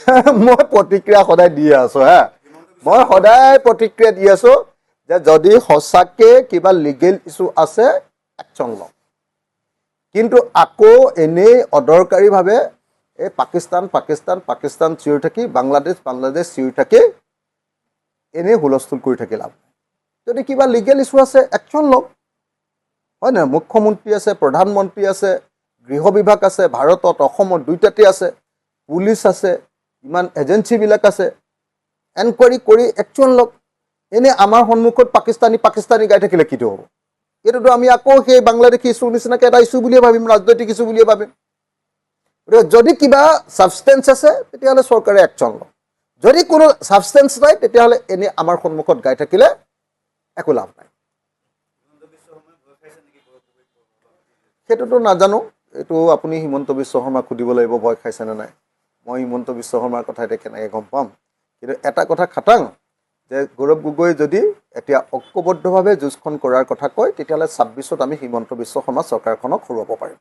মই প্ৰতিক্ৰিয়া সদায় দি আছো হা। মই সদায় প্ৰতিক্ৰিয়া দি আছো যে যদি সঁচাকে কিবা লিগেল ইছ্যু আছে একশ্যন লওঁ কিন্তু আকৌ এনেই অদৰকাৰীভাৱে এই পাকিস্তান পাকিস্তান পাকিস্তান চিঞৰি থাকি বাংলাদেশ বাংলাদেশ চিঞৰি থাকি এনেই হুলস্থুল কৰি থাকি লাভ যদি কিবা লিগেল ইছ্যু আছে একশ্যন লওক হয় নহয়? মুখ্যমন্ত্ৰী আছে প্ৰধানমন্ত্ৰী আছে গৃহ বিভাগ আছে ভাৰতত অসমত দুইটাতে আছে পুলিচ আছে ইমান এজেঞ্চিবিলাক আছে, এনকুৱাৰী কৰি একশ্যন লওক এনেই আমাৰ সন্মুখত পাকিস্তানী পাকিস্তানী গাই থাকিলে কিটো হ'ব? এইটোতো আমি আকৌ সেই বাংলাদেশী ইছ্যুৰ নিচিনাকৈ এটা ইছ্যু বুলিয়ে ভাবিম, ৰাজনৈতিক ইছ্যু বুলিয়ে ভাবিম। গতিকে যদি কিবা ছাবষ্টেঞ্চ আছে, তেতিয়াহ'লে চৰকাৰে একশ্যন লওক। যদি কোনো ছাবষ্টেঞ্চ নাই, তেতিয়াহ'লে এনেই আমাৰ সন্মুখত গাই থাকিলে একো লাভ নাই। সেইটোতো নাজানো, এইটো আপুনি হিমন্ত বিশ্ব শৰ্মাক সুধিব লাগিব, ভয় খাইছেনে নাই। মই হিমন্ত বিশ্ব শৰ্মাৰ কথা এতিয়া কেনেকৈ গম পাম? কিন্তু এটা কথা খাটাং যে গৌৰৱ গগৈ যদি এতিয়া ঐক্যবদ্ধভাৱে যুঁজখন কৰাৰ কথা কয় তেতিয়াহ'লে ছাব্বিছত আমি হিমন্ত বিশ্ব শৰ্মা চৰকাৰখনক হৰুৱাব পাৰিম।